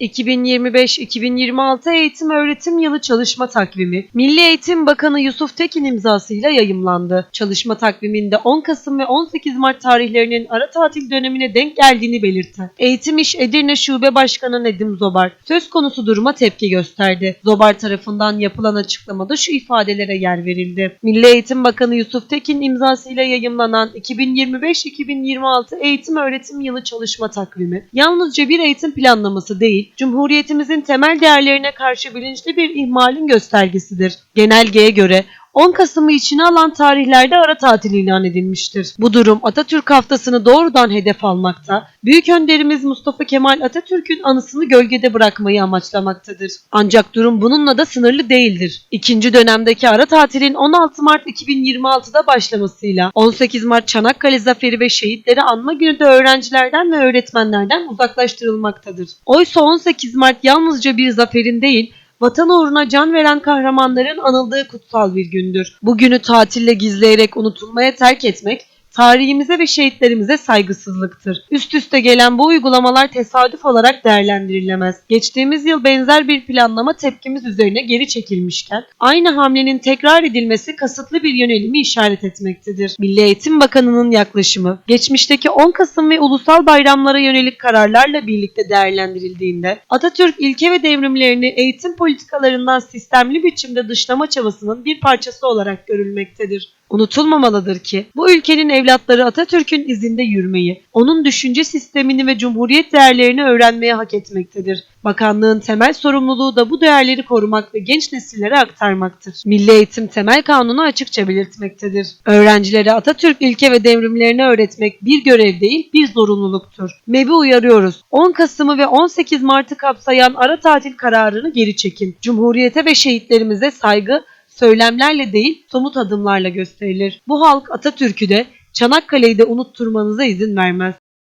2025-2026 eğitim öğretim yılı çalışma takvimi Milli Eğitim Bakanı Yusuf Tekin imzasıyla yayımlandı. Çalışma takviminde 10 Kasım ve 18 Mart tarihlerinin ara tatil dönemine denk geldiğini belirten Eğitim İş Edirne Şube Başkanı Nedim Zobar söz konusu duruma tepki gösterdi. Zobar tarafından yapılan açıklamada şu ifadelere yer verildi. Milli Eğitim Bakanı Yusuf Tekin imzasıyla yayımlanan 2025-2026 eğitim öğretim yılı çalışma takvimi yalnızca bir eğitim planlaması değil, Cumhuriyetimizin temel değerlerine karşı bilinçli bir ihmalin göstergesidir. Genelgeye göre 10 Kasım'ı içine alan tarihlerde ara tatil ilan edilmiştir. Bu durum Atatürk haftasını doğrudan hedef almakta, Büyük Önderimiz Mustafa Kemal Atatürk'ün anısını gölgede bırakmayı amaçlamaktadır. Ancak durum bununla da sınırlı değildir. İkinci dönemdeki ara tatilin 16 Mart 2026'da başlamasıyla 18 Mart Çanakkale Zaferi ve Şehitleri Anma Günü de öğrencilerden ve öğretmenlerden uzaklaştırılmaktadır. Oysa 18 Mart yalnızca bir zaferin değil, Vatan uğruna can veren kahramanların anıldığı kutsal bir gündür. Bugünü tatille gizleyerek unutulmaya terk etmek, tarihimize ve şehitlerimize saygısızlıktır. Üst üste gelen bu uygulamalar tesadüf olarak değerlendirilemez. Geçtiğimiz yıl benzer bir planlama tepkimiz üzerine geri çekilmişken, aynı hamlenin tekrar edilmesi kasıtlı bir yönelimi işaret etmektedir. Milli Eğitim Bakanı'nın yaklaşımı, geçmişteki 10 Kasım ve ulusal bayramlara yönelik kararlarla birlikte değerlendirildiğinde, Atatürk ilke ve devrimlerini eğitim politikalarından sistemli biçimde dışlama çabasının bir parçası olarak görülmektedir. Unutulmamalıdır ki bu ülkenin evlatları Atatürk'ün izinde yürümeyi, onun düşünce sistemini ve cumhuriyet değerlerini öğrenmeye hak etmektedir. Bakanlığın temel sorumluluğu da bu değerleri korumak ve genç nesillere aktarmaktır. Milli Eğitim Temel Kanunu açıkça belirtmektedir. Öğrencilere Atatürk ilke ve devrimlerini öğretmek bir görev değil bir zorunluluktur. MEB'i uyarıyoruz. 10 Kasım'ı ve 18 Mart'ı kapsayan ara tatil kararını geri çekin. Cumhuriyete ve şehitlerimize saygı, söylemlerle değil somut adımlarla gösterilir. Bu halk Atatürk'ü de Çanakkale'yi de unutturmanıza izin vermez.